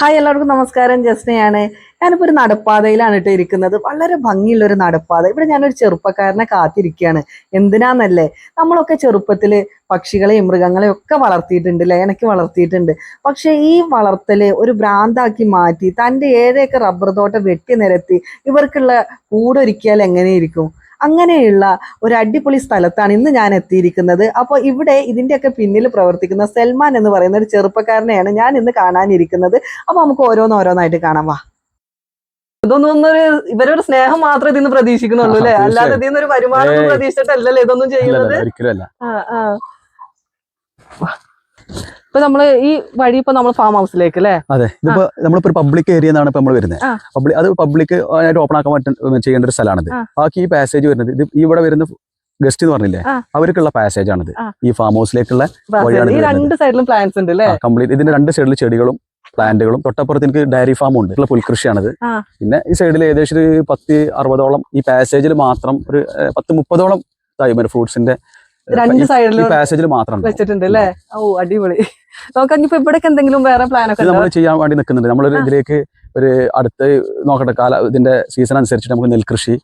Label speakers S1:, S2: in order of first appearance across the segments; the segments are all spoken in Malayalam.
S1: ഹായ് എല്ലാവർക്കും നമസ്കാരം. ജസ്നയാണ്. ഞാനിപ്പോൾ ഒരു നടപ്പാതയിലാണ് കേട്ടോ ഇരിക്കുന്നത്. വളരെ ഭംഗിയുള്ള ഒരു നടപ്പാത. ഇവിടെ ഞാനൊരു ചെറുപ്പക്കാരനെ കാത്തിരിക്കുകയാണ് എന്തിനാന്നല്ലേ? നമ്മളൊക്കെ ചെറുപ്പത്തിൽ പക്ഷികളെയും മൃഗങ്ങളെയും ഒക്കെ വളർത്തിയിട്ടുണ്ട് എനിക്ക് വളർത്തിയിട്ടുണ്ട്. പക്ഷേ ഈ വളർത്തൽ ഒരു ഭ്രാന്താക്കി മാറ്റി തന്റെ ഏഴേക്കർ റബ്ബർ തോട്ടം വെട്ടി നിരത്തി ഇവർക്കുള്ള കൂടൊരുക്കിയാൽ എങ്ങനെയിരിക്കും? അങ്ങനെയുള്ള ഒരു അടിപൊളി സ്ഥലത്താണ് ഇന്ന് ഞാൻ എത്തിയിരിക്കുന്നത്. അപ്പോൾ ഇവിടെ ഇതിന്റെയൊക്കെ പിന്നിൽ പ്രവർത്തിക്കുന്ന സൽമാൻ എന്ന് പറയുന്ന ഒരു ചെറുപ്പക്കാരനെയാണ് ഞാൻ ഇന്ന് കാണാനിരിക്കുന്നത്. അപ്പോൾ നമുക്ക് ഓരോന്നോരോന്നായിട്ട് കാണാം. വാ. ഇതൊന്നും ഒന്നൊരു ഇവരൊരു സ്നേഹം മാത്രമേ ഇതിന്ന് പ്രതീക്ഷിക്കുന്നുള്ളൂ അല്ലേ? അല്ലാതെ. ഇതിന്ന് ഒരു വരുമാനം
S2: പ്രതീക്ഷിച്ചിട്ടല്ലേ
S1: പ്രതീക്ഷിച്ചിട്ടല്ലല്ലോ ഇതൊന്നും ചെയ്യുന്നത്.
S2: ഒരിക്കലും അല്ല.
S1: ആ, ആ. ഇപ്പൊ നമ്മൾ ഈ വഴി ഇപ്പൊ നമ്മൾ ഫാം ഹൗസിലേക്ക് അല്ലേ?
S2: അതെ. ഇതിപ്പോ നമ്മളിപ്പോ ഒരു പബ്ലിക് ഏരിയ എന്നാണ് ഇപ്പൊ നമ്മൾ വരുന്നത് അത് പബ്ലിക് ആയിട്ട് ഓപ്പൺ ആക്കാൻ പറ്റുന്ന ചെയ്യേണ്ട ഒരു സ്ഥലമാണിത് ബാക്കി ഈ പാസേജ് വരുന്നത് ഇത് ഇവിടെ വരുന്ന ഗസ്റ്റ് എന്ന് പറഞ്ഞില്ലേ. അവർക്കുള്ള പാസേജ് ആണിത്. ഈ ഫാം ഹൗസിലേക്കുള്ള വഴിയാണ്
S1: രണ്ട് സൈഡിലും പ്ലാന്റ്സ് ഉണ്ട് അല്ലേ
S2: കംപ്ലീറ്റ് ഇതിന്റെ രണ്ട് സൈഡിൽ ചെടികളും പ്ലാന്റുകളും തൊട്ടപ്പുറത്ത് എനിക്ക് ഡയറി ഫാം ഉണ്ട്. ഉള്ള പുൽകൃഷിയാണിത്. പിന്നെ ഈ സൈഡിൽ ഏകദേശം ഒരു പത്ത് അറുപതോളം ഈ പാസേജിൽ മാത്രം ഒരു പത്ത് മുപ്പതോളം ഫ്രൂട്ട്സിന്റെ
S1: രണ്ട്
S2: സൈഡിൽ
S1: സൈഡിലും
S2: പാസേജിൽ മാത്രം
S1: വെച്ചിട്ടുണ്ട് അല്ലേ? ഓ അടിപൊളി. നമുക്ക് ഇപ്പൊ ഇവിടേക്ക് എന്തെങ്കിലും വേറെ പ്ലാൻ ഒക്കെ
S2: നമ്മൾ ചെയ്യാൻ വേണ്ടി നിൽക്കുന്നുണ്ട് നമ്മളൊരു
S1: ആ.
S2: ഇതിലേക്ക് ഒരു അടുത്ത് നോക്കട്ടെ കാല ഇതിന്റെ സീസൺ അനുസരിച്ചിട്ട് നമുക്ക് നെൽകൃഷി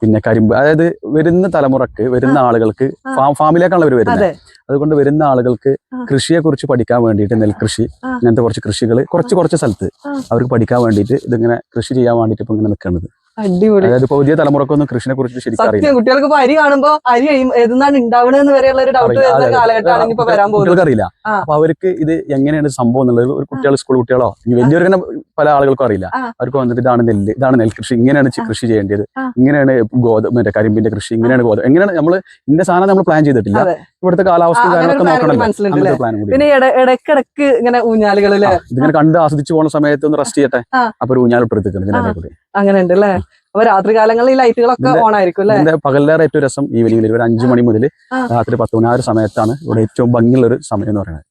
S2: പിന്നെ കരിമ്പ് അതായത് വരുന്ന തലമുറയ്ക്ക് വരുന്ന ആളുകൾക്ക്. ഫാം ഫാമിലേക്കാണല്ലോ അവർ വരുന്നത് അതുകൊണ്ട് വരുന്ന ആളുകൾക്ക് കൃഷിയെ കുറിച്ച് പഠിക്കാൻ വേണ്ടിയിട്ട് നെൽകൃഷി
S1: ഇങ്ങനത്തെ
S2: അങ്ങനത്തെ കുറച്ച് കൃഷികൾ കുറച്ച് കുറച്ച് സ്ഥലത്ത് അവർക്ക് പഠിക്കാൻ വേണ്ടിയിട്ട് ഇതിങ്ങനെ കൃഷി ചെയ്യാൻ വേണ്ടിയിട്ട് ഇപ്പൊ ഇങ്ങനെ നിൽക്കുന്നത്
S1: അടിപൊളി.
S2: അതായത് പുതിയ തലമുറക്കൊന്നും കൃഷിനെ കുറിച്ച് ശരിക്കും
S1: സത്യം കുട്ടികൾക്ക് ഇപ്പൊ അരി കാണുമ്പോ അരി ഏതെന്നാണ് ഉണ്ടാവണെന്ന് വരെയുള്ള ഒരു ഡൗട്ട്
S2: അറിയില്ല.
S1: വരുന്ന. കാലഘട്ടമാണ് ഇപ്പൊ വരാൻ പോകുന്നത്.
S2: അറിയില്ല. അപ്പൊ അവർക്ക് ഇത് എങ്ങനെയാണ് സംഭവം എന്നുള്ളത്? ഒരു കുട്ടികൾ സ്കൂൾ കുട്ടികളോ? വലിയവർക്ക് തന്നെ പല ആളുകൾക്കും അറിയില്ല. അവർക്ക് വന്നിട്ട് ഇതാണ് നെല്ല് ഇതാണ് നെൽകൃഷി ഇങ്ങനെയാണ് കൃഷി ചെയ്യേണ്ടത്. ഇങ്ങനെയാണ് ഗോതമ്പ് മറ്റേ കരിമ്പിന്റെ കൃഷി ഇങ്ങനെയാണ് ഗോതമ്പ് എങ്ങനെയാണ് നമ്മൾ ഇന്ന സാധനം നമ്മൾ പ്ലാൻ ചെയ്തിട്ടില്ല. ഇവിടുത്തെ കാലാവസ്ഥ
S1: ആ, അങ്ങനെ ഒരു
S2: കാര്യങ്ങളൊക്കെ
S1: plan കൂടി
S2: നോക്കണം
S1: മനസ്സിലുണ്ട്
S2: പ്ലാൻ കൂടി
S1: പിന്നെ ഇട- ഇടയ്ക്കിടയ്ക്ക് ഇങ്ങനെ
S2: ഊഞ്ഞാലുകളിൽ ഇതിങ്ങനെ കണ്ട് ആസ്വദിച്ചു പോകുന്ന സമയത്ത് ഒന്ന് റെസ്റ്റ് ചെയ്യട്ടെ. അപ്പൊ ഒരു ഊഞ്ഞാലിട്ടെടുത്തിട്ടുണ്ട് ഇതിന്റെ
S1: അങ്ങനെ ഉണ്ട് അല്ലേ? അപ്പൊ രാത്രി കാലങ്ങളിൽ ഈ ലൈറ്റുകളൊക്കെ ഓൺ ആയിരിക്കും അല്ലേ?
S2: എന്റെ പകലിലേറെ ഏറ്റവും രസം ഈവനിങ്ങിൽ ഒരു അഞ്ചു മണി മുതൽ രാത്രി പത്ത് മണി ആ ഒരു സമയത്താണ് ഇവിടെ ഏറ്റവും ഭംഗിയുള്ള ഒരു സമയം എന്ന് പറയുന്നത്.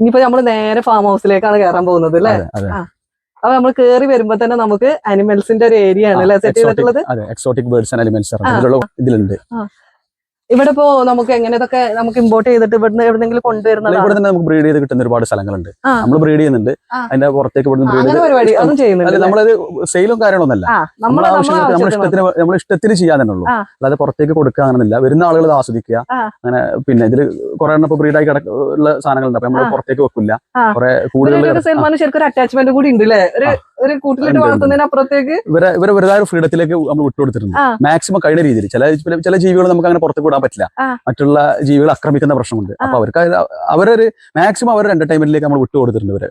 S1: ഇനിയിപ്പോ നമ്മൾ നേരെ ഫാം ഹൗസിലേക്കാണ് കയറാൻ പോകുന്നത് അല്ലേ? അപ്പൊ നമ്മൾ കേറി വരുമ്പോ തന്നെ നമുക്ക് അനിമൽസിന്റെ ഒരു ഏരിയ ആണ് അല്ലെ? സെറ്റ് ചെയ്തിട്ടുള്ളത്?
S2: എക്സോട്ടിക് ബേർഡ്സ് ആൻഡ് അനിമൽസ് ഇതിലുണ്ട്.
S1: ഇവിടെ ഇപ്പോ നമുക്ക് എങ്ങനെ ഇതൊക്കെ നമുക്ക് ഇമ്പോർട്ട് ചെയ്തിട്ട് ഇവിടുന്ന് എവിടെന്നെങ്കിലും കൊണ്ടുവരുന്നത്
S2: ഇവിടെ തന്നെ നമുക്ക് ബ്രീഡ് ചെയ്ത് കിട്ടുന്ന ഒരുപാട് സ്ഥലങ്ങളുണ്ട്. നമ്മൾ ബ്രീഡ് ചെയ്യുന്നുണ്ട്. അതിന്റെ പുറത്തേക്ക് ഇവിടുന്ന് ബ്രീഡ്
S1: അതും ചെയ്യുന്നുണ്ട്
S2: നമ്മളത് സെയിലും കാര്യങ്ങളൊന്നല്ല
S1: നമ്മളെ
S2: നമ്മൾ ഇഷ്ടത്തിന് നമ്മൾ ഇഷ്ടത്തിന് ചെയ്യാൻ തന്നെ ഉള്ളൂ. അല്ലാതെ പുറത്തേക്ക് കൊടുക്കുക അങ്ങനെയല്ല വരുന്ന ആളുകൾ ഇത് ആസ്വദിക്കുക. അങ്ങനെ പിന്നെ ഇതിൽ കുറെ എണ്ണം ഇപ്പൊ ബ്രീഡായി കിടക്ക ഉള്ള സാധനങ്ങളുണ്ട്. അപ്പൊ നമ്മൾ. പുറത്തേക്ക് വെക്കില്ല. കുറെ കൂടുതൽ
S1: ശരിക്കും അറ്റാച്ച്മെന്റ് കൂടി ഉണ്ട് അല്ലേ ഒരു കൂട്ടിലിട്ട്
S2: ഉണ്ട്, ഉണ്ട്.
S1: വളർത്തുന്നതിന് അപ്പുറത്തേക്ക്
S2: ഇവരെ ഇവരെ വെറുതെ ഫ്രീഡത്തിലേക്ക് നമ്മൾ വിട്ടുകൊടുത്തിട്ടുണ്ട്. മാക്സിമം കഴിഞ്ഞ രീതിയിൽ. ചില ചില- ജീവികൾ നമുക്ക് അങ്ങനെ പുറത്തേക്ക് വിടാൻ പറ്റില്ല. മറ്റുള്ള ജീവികൾ ആക്രമിക്കുന്ന പ്രശ്നമുണ്ട്. അപ്പൊ അവർക്ക് അവരൊരു മാക്സിമം അവരുടെ എന്റർടൈൻമെന്റിലേക്ക് നമ്മൾ വിട്ടുകൊടുത്തിട്ടുണ്ട് ഇവരെ.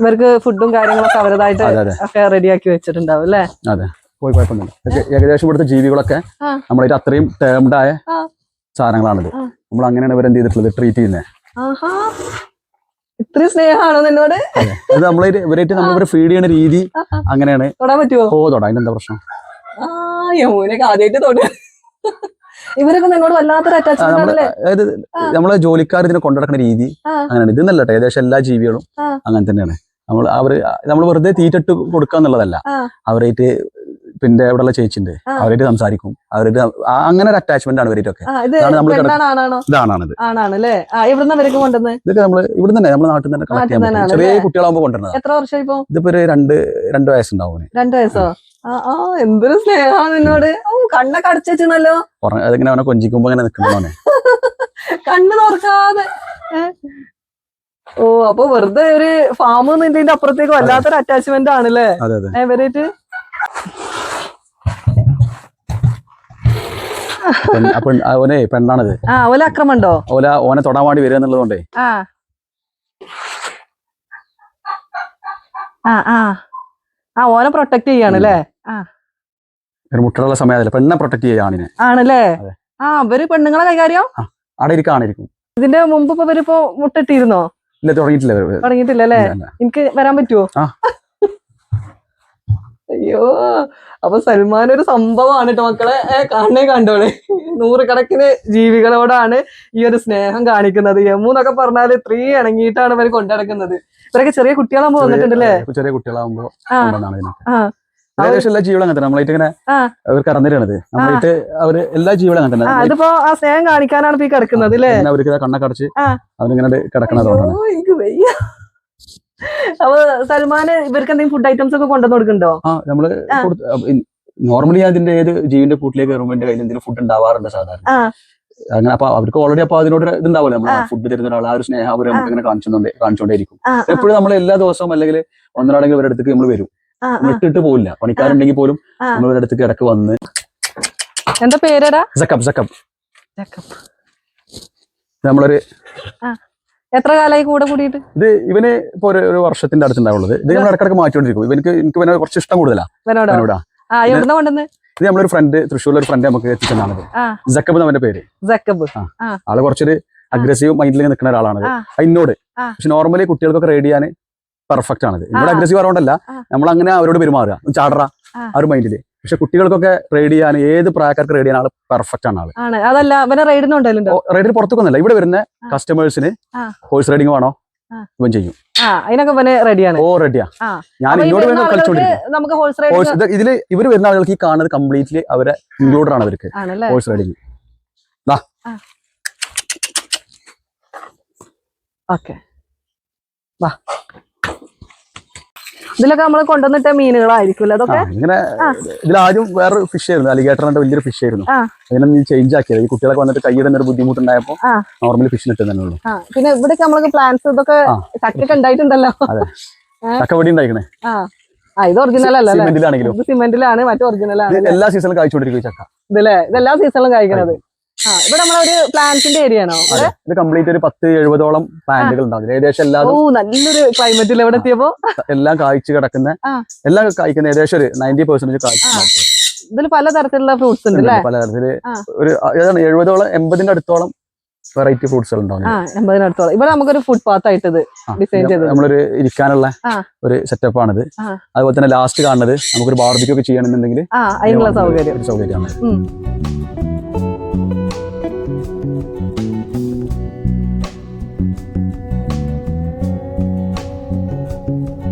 S1: ഇവർക്ക് ഫുഡും കാര്യങ്ങളൊക്കെ
S2: അതെ
S1: ഒക്കെ റെഡിയാക്കി വെച്ചിട്ടുണ്ടാവും അല്ലേ? അതെ.
S2: പോയി കുഴപ്പമൊന്നുമില്ല. ഏകദേശം ഇവിടുത്തെ ജീവികളൊക്കെ
S1: ആ.
S2: നമ്മളായിട്ട് അത്രയും
S1: ടേംഡായ.
S2: സാധനങ്ങളാണിത്. നമ്മൾ അങ്ങനെയാണ് ഇവരെന്ത് ചെയ്തിട്ടുള്ളത്? ട്രീറ്റ് ചെയ്യുന്നത്
S1: ആഹാ. ഇത്രയും സ്നേഹമാണോ നിന്നോട്?
S2: അത്. നമ്മളെ ഇവരായിട്ട് നമ്മൾ ഇവരെ ഫീഡ് ചെയ്യുന്ന രീതി. അങ്ങനെയാണ്.
S1: തൊടാൻ പറ്റുമോ
S2: ഓ തൊടാ. അതിനെന്താ പ്രശ്നം?
S1: ആ യമുനൊക്കെ ആദ്യമായിട്ട് തൊട. ഇവരൊക്കെ നിന്നോട് വല്ലാത്തൊരു അറ്റാച്ച്മെന്റ്
S2: അതായത്. നമ്മളെ ജോലിക്കാർ ഇതിനെ കൊണ്ടുനടക്കുന്ന രീതി അങ്ങനെയാണ്. ഇതെന്നല്ല കേട്ടോ ഏകദേശം എല്ലാ ജീവികളും അങ്ങനെ തന്നെയാണ്. നമ്മൾ അവർ നമ്മൾ വെറുതെ തീറ്റിട്ട് കൊടുക്കുക എന്നുള്ളതല്ല അവരായിട്ട് പിന്നെ ഇവിടെയുള്ള
S1: ചേച്ചിന്റെ.
S2: അവരായിട്ട് സംസാരിക്കും. അവരുടെ അങ്ങനെ ഒരു അറ്റാച്ച്മെന്റ് ആണ് ഇവരൊക്കെ
S1: നമ്മൾ
S2: ഇതാണത് ഇതൊക്കെ നമ്മൾ ഇവിടെ തന്നെ നമ്മുടെ നാട്ടിൽ തന്നെ കളക്ട് ചെയ്യാൻ ചെറിയ കുട്ടികളാകുമ്പോ കൊണ്ടുവരുന്നത്.
S1: എത്ര വർഷം ഇപ്പൊ
S2: ഇതിപ്പോ ഒരു രണ്ട് രണ്ട് വയസ്സുണ്ടാവും
S1: രണ്ടു വയസ്സോ? ആ എന്തൊരു സ്നേഹമാണ് നിന്നോട്. കണ്ണൊക്കെ
S2: ഉറങ്ങ- അതിങ്ങനെ അവനെ കൊഞ്ചിക്കുമ്പോ അങ്ങനെ നിക്കണോനെ
S1: കണ്ണ് തുറക്കാതെ. ഓ അപ്പൊ വെറുതെ ഒരു ഫാം ഇതിന്റെ അപ്പുറത്തേക്ക് വല്ലാത്തൊരു അറ്റാച്ച്മെന്റ് ആണല്ലേ?
S2: അതെ അവനെ പെണ്ണാണത്.
S1: ഓല അക്രമണ്ടോ
S2: ഓല ഓനെ തൊടാൻ വേണ്ടി വരിക എന്നുള്ളതുകൊണ്ടേ.
S1: ആ. ആ ആ. ഓനെ പ്രൊട്ടക്ട് ചെയ്യാണ് അല്ലേ?
S2: മുട്ടയുള്ള സമയത്തല്ല പെണ്ണെ പ്രൊട്ടക്ട് ചെയ്യുക ആണിനെ.
S1: ആണല്ലേ? ആ അവർ പെണ്ണുങ്ങളെ കൈകാര്യം?
S2: അവിടെ ഇരിക്കാണിരിക്കും
S1: ഇതിന്റെ മുമ്പ് ഇപ്പൊ ഇവരിപ്പോ മുട്ടിട്ടിരുന്നോ?
S2: ഇല്ല തുടങ്ങിയിട്ടില്ല. ഇവർ.
S1: തുടങ്ങിയിട്ടില്ല അല്ലേ. എനിക്ക് വരാൻ പറ്റുമോ
S2: ആ.
S1: അയ്യോ അപ്പൊ സൽമാൻ ഒരു സംഭവമാണ് കേട്ടോ മക്കളെ. കാണേ കാണണേ കണ്ടോളെ. നൂറുകണക്കിന് ജീവികളോടാണ് ഈ ഒരു സ്നേഹം കാണിക്കുന്നത്. യമു എന്നൊക്കെ പറഞ്ഞാൽ ഇത്രയും ഇണങ്ങിയിട്ടാണ് ഇവർ കൊണ്ടുനടക്കുന്നത് ഇവരൊക്കെ ചെറിയ കുട്ടികളാകുമ്പോ വന്നിട്ടുണ്ടല്ലേ?
S2: ചെറിയ- കുട്ടികളാകുമ്പോ എല്ലാ ജീവികളും അങ്ങനെ നമ്മളായിട്ട് ഇങ്ങനെ
S1: ആ.
S2: അവർക്ക് അറിഞ്ഞിരണത് നമ്മളായിട്ട് അവർ എല്ലാ ജീവികളും അങ്ങനെ തന്നെ
S1: അതിപ്പോ ആ സ്നേഹം കാണിക്കാനാണ് ഇപ്പൊ ഈ കിടക്കുന്നത്
S2: അവർക്ക് കണ്ണൊക്കെ അടച്ച്. അവരിങ്ങനെ കിടക്കണത്
S1: എനിക്ക് വയ്യ. അപ്പൊ സൽമാന് ഇവർക്ക് എന്തെങ്കിലും ഫുഡ് ഐറ്റംസ് ഒക്കെ കൊണ്ടുവന്ന് കൊടുക്കണ്ടോ
S2: ആ
S1: നമ്മൾ
S2: നോർമലി അതിന്റെ ഏത് ജീവിന്റെ കൂട്ടിലേക്ക് കയറുമ്പോൾ എന്റെ കയ്യിൽ എന്തെങ്കിലും ഫുഡ് ഉണ്ടാവാറുണ്ട് സാധാരണ. അങ്ങനെ അപ്പൊ അവർക്ക് ഓൾറെഡി അപ്പൊ അതിനോട് ഇത് ഇതുണ്ടാവില്ല നമ്മൾ ഫുഡ് തരുന്ന ഒരാൾ ആ ഒരു സ്നേഹം അവർ നമുക്ക് ഇങ്ങനെ കാണിച്ചുകൊണ്ടേ കാണിച്ചുകൊണ്ടേയിരിക്കും.
S1: ആ, ആ,
S2: എപ്പോഴും നമ്മൾ എല്ലാ ദിവസവും അല്ലെങ്കിൽ ഒന്നരാടെങ്കിൽ ഇവരുടെ അടുത്തേക്ക് നമ്മൾ വരും. ഇട്ടിട്ട് പോകില്ല പണിക്കാരുണ്ടെങ്കിൽ പോലും നമ്മൾ ഇവരുടെ അടുത്തേക്ക് ഇടയ്ക്ക് വന്ന്.
S1: എന്താ പേരെടാ?
S2: നമ്മളൊരു
S1: എത്ര കാലമായി കൂടെ കൂടിയിട്ട്?
S2: ഇത് ഇവന് ഇപ്പൊ ഒരു വർഷത്തിന്റെ അടുത്തുണ്ടാവുള്ളത്. ഇത് നമ്മൾ ഇടക്കിടക്ക് മാറ്റിക്കൊണ്ടിരിക്കും. ഇവനക്ക് എനിക്ക് ഇവനെ കുറച്ച് ഇഷ്ടം കൂടുതലാ.
S1: ഇവനോടോ? ആ എവിടുന്ന കൊണ്ടുവന്ന്?
S2: ഇത് നമ്മളൊരു ഫ്രണ്ട് തൃശ്ശൂരിലെ ഒരു ഫ്രണ്ട് നമുക്ക് എത്തിച്ചതാണത്
S1: ആ.
S2: ജക്കബ് അവന്റെ പേര്.
S1: ജക്കബ്.
S2: ആൾ കുറച്ചൊരു അഗ്രസീവ് മൈൻഡിൽ നിൽക്കുന്ന ഒരാളാണ്. എന്നോട് പക്ഷെ നോർമലി കുട്ടികൾക്കൊക്കെ റേഡ് ചെയ്യാൻ പെർഫെക്റ്റ് ആണത്. ഇവിടെ അഗ്രസീവ് ആയതുകൊണ്ടല്ല. നമ്മൾ അങ്ങനെ അവരോട് പെരുമാറുക. ചാടറ.
S1: ആ.
S2: ഒരു മൈൻഡിൽ പക്ഷെ കുട്ടികൾക്കൊക്കെ റൈഡ് ചെയ്യാൻ ഏത് പ്രായക്കാർക്ക് റൈഡ് ചെയ്യാൻ ആൾ പെർഫെക്റ്റ് ആണ്
S1: ആൾ. അതല്ല ഇവനെ റൈഡിന് കൊണ്ടുവരുന്നുണ്ടോ
S2: റൈഡിന് പുറത്തേക്കൊന്നല്ല ഇവിടെ വരുന്ന. കസ്റ്റമേഴ്സിന്. ഹോഴ്സ് റൈഡിങ് വേണോ. ഇവൻ ചെയ്യും.
S1: അതിനൊക്കെ ഇവന് റെഡിയാണ്
S2: ഓ റെഡിയാ ഞാൻ
S1: ഇങ്ങോട്ട്
S2: വേണം കളിച്ചോണ്ടിരിക്കും. ഇതിൽ ഇവർ വരുന്ന ആളുകൾക്ക് ഈ കാണുന്നത് കംപ്ലീറ്റ്ലി അവരെ ഇൻക്ലൂഡഡ് ആണ് അവർക്ക്. Horse riding
S1: okay. വാ ഇതിലൊക്കെ നമ്മൾ കൊണ്ടുവന്നിട്ട മീനുകളായിരിക്കും അതൊക്കെ?
S2: ഇങ്ങനെ
S1: ഇതിൽ
S2: ഇതിലാദ്യം വേറെ ഫിഷ് ആയിരുന്നു. അലിഗേറ്ററിന്റെ വലിയൊരു ഫിഷ് ആയിരുന്നു.
S1: അങ്ങനെ
S2: അതിനെ നീ ചേഞ്ച് ആക്കിയത്. ഈ കുട്ടികളൊക്കെ വന്നിട്ട് കൈയിടുന്ന ഒരു ബുദ്ധിമുട്ടുണ്ടായപ്പോ. നോർമലി ഫിഷിന് ഇട്ട് തന്നെ ഉള്ളൂ.
S1: പിന്നെ ഇവിടെയൊക്കെ നമ്മൾക്ക് പ്ലാന്റ്സ് ഇതൊക്കെ. ചക്കൊക്കെ ഉണ്ടായിട്ടുണ്ടല്ലോ.
S2: ഉണ്ടായിക്കണേ?
S1: ആ. ആ ഇത് ഒറിജിനൽ അല്ല അല്ലേ
S2: സിമെന്റിലാണെങ്കിലും
S1: ഇത് സിമെന്റിലാണ് മറ്റേ ഒറിജിനൽ ആണ്
S2: എല്ലാ സീസണിലും കഴിച്ചോണ്ടിരിക്കും ചക്ക.
S1: ഇതല്ലേ? ഇതെല്ലാ സീസണിലും കഴിക്കണത് ഇവിടെ നമ്മളൊരു പ്ലാന്റ്സിന്റെ ഏരിയ ആണോ?
S2: ഇത് കംപ്ലീറ്റ് ഒരു പത്ത് എഴുപതോളം പ്ലാന്റുകൾ ഉണ്ടാവും ഏകദേശം
S1: ഓ നല്ലൊരു ക്ലൈമറ്റിൽ എവിടെ എത്തിയപ്പോ?
S2: എല്ലാം കായ്ച്ചു കിടക്കുന്ന. എല്ലാം കായ്ക്കുന്ന ഏകദേശം ഒരു നയന്റി പെർസെന്റേജ് കായ്ച്ചു
S1: ഇതിൽ പലതരത്തിലുള്ള ഫ്രൂട്ട്സ് ഉണ്ട് അല്ലേ പലതരത്തിൽ
S2: ഒരു എഴുപതോളം എൺപതിന്റെ അടുത്തോളം വെറൈറ്റി ഫ്രൂട്ട്സ് ഉണ്ടാവും.
S1: എൺപതിനടുത്തോളം ഇവിടെ നമുക്കൊരു ഫുഡ് പാത്ത് ആയിട്ട്
S2: ഡിസൈൻ
S1: ചെയ്തത്.
S2: നമ്മളൊരു ഇരിക്കാനുള്ള ഒരു സെറ്റപ്പ് ആണിത്. അതുപോലെ തന്നെ ലാസ്റ്റ് കാണുന്നത് നമുക്കൊരു ബാർബിക്യൂ ഒക്കെ ചെയ്യണമെന്നുണ്ടെങ്കിൽ
S1: അതിനുള്ള സൗകര്യം.
S2: ഒരു സൗകര്യമാണ്
S1: ഉം.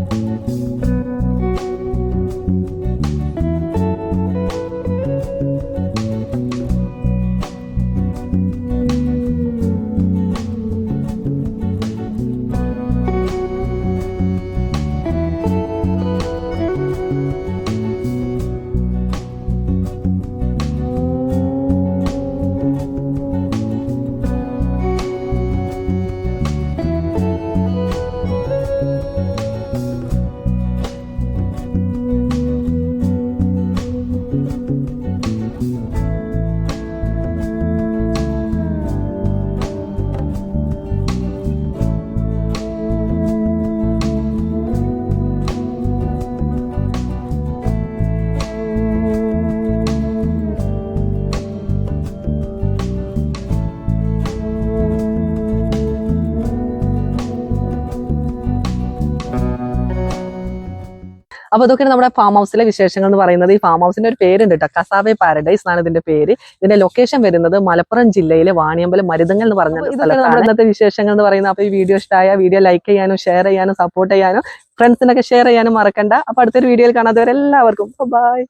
S1: അപ്പൊ ഇതൊക്കെയാണ് നമ്മുടെ ഫാം ഹൗസിലെ വിശേഷങ്ങൾ എന്ന് പറയുന്നത്. ഈ ഫാം ഹൗസിന്റെ ഒരു പേരുണ്ട് കേട്ടോ കസാവെ പാരഡൈസ് എന്നാണ് ഇതിന്റെ പേര്. ഇതിന്റെ ലൊക്കേഷൻ വരുന്നത് മലപ്പുറം ജില്ലയിലെ വാണിയമ്പലം മരുതങ്ങൾ എന്ന് പറഞ്ഞ നമ്മുടെ ഇന്നത്തെ വിശേഷങ്ങൾ എന്ന് പറയുന്നത്. അപ്പൊ ഈ വീഡിയോ ഇഷ്ടമായ വീഡിയോ ലൈക്ക് ചെയ്യാനും ഷെയർ ചെയ്യാനും സപ്പോർട്ട് ചെയ്യാനും ഫ്രണ്ട്സിനൊക്കെ ഷെയർ ചെയ്യാനും മറക്കണ്ട. അപ്പൊ അടുത്തൊരു വീഡിയോയിൽ കാണാത്തവരെല്ലാവർക്കും ബൈ